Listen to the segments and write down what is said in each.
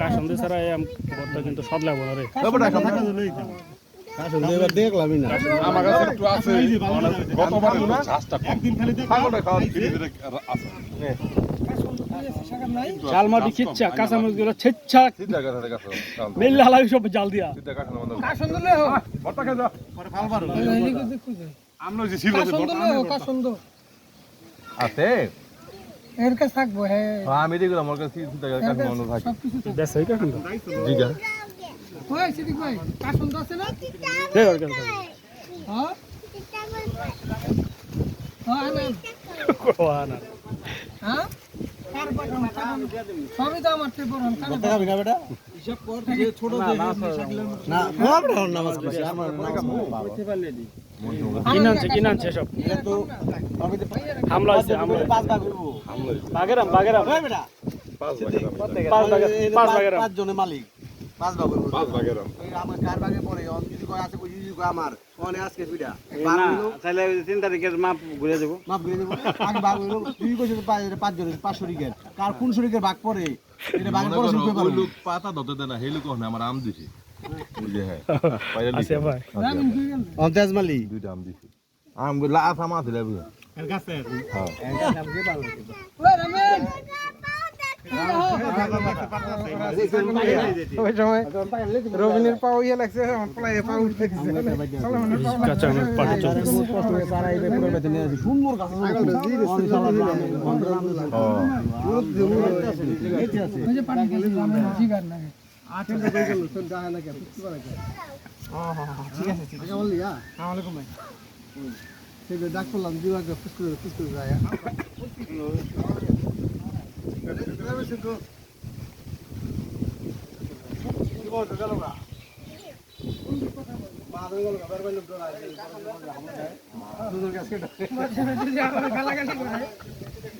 কাসন্দি ছাড়া আম ভর্তা কিন্তু স্বাদ লাগবে না রে দেখলামই না আমার কাছে একটু আছে গতবার না একদিন খালি ছাগলটা খাওয়া ফ্রিজে আছে চাল মাটি খিচ্ছা গুলো ছেচ্ছা মেল্লা সব জাল দিয়া আমরা যে ছিল আছে এর কাছে থাকব হ্যাঁ আমি দেখলাম আমার কাছে সিদ্ধা গাছের মনে থাকে সবকিছু দেশ হই কাকুন জিগা ওই সিদ্দিক ভাই কাশন আছে না দে ওর কাছে হ্যাঁ হ্যাঁ আনেন। কোয়া না হ্যাঁ সবই তো আমার থেকে বড় কানে না বেটা না বাবা নামাজ পড়ছি আমার কিন আনছে কিন আনছে সব তো আমি মালিক। পাঁচ ভাগ পাঁচ ভাগের আমার কার ভাগে পড়ে অন যদি আছে কই? যদি আমার। কোনে আজকে দুইটা। না তাহলে তিন তারিখের মাপ ঘুরে দেবো। মাপ করে দেবো। আগে ভাগ হইল। তুই কইছিস পাঁচ পাঁচ জনের পাঁচ শরিকের কার কোন শরিকের ভাগ পড়ে এটা ভাগ পড়ে শুনতে ওই পারব। লোক পাতা ধরতে দেয় না সেই লোক ওখানে আমার আম দিছে। হ্যাঁ। রবিনের পাও ইয়ে লাগছে আমার লাগে ডাক করলাম দিওয়াকে ফুসকুরে ফুসকুরে যায় গালাগালি করে মদ মামা আবার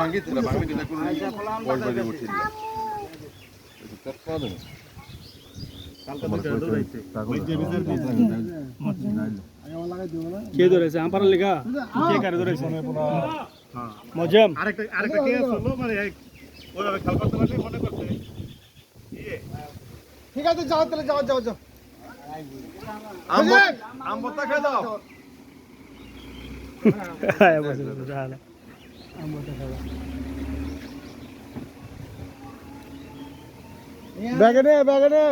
ভাঙ্গি ছিল ভাঙ্গি দিলে কোনো বল বাজে উঠিল কে ধরেছে? আমার লেখা। কে কারে ধরেছে? মজম। আরেকটা আরেকটা কে আসলো মানে ওইভাবে খেয়াল করতে পারলে মনে করছে। ঠিক আছে যাও তাহলে যাও যাও যাও। আম আম ভর্তা খেয়ে দাও। হ্যাঁ বসে ব্যাগে নে ব্যাগে নে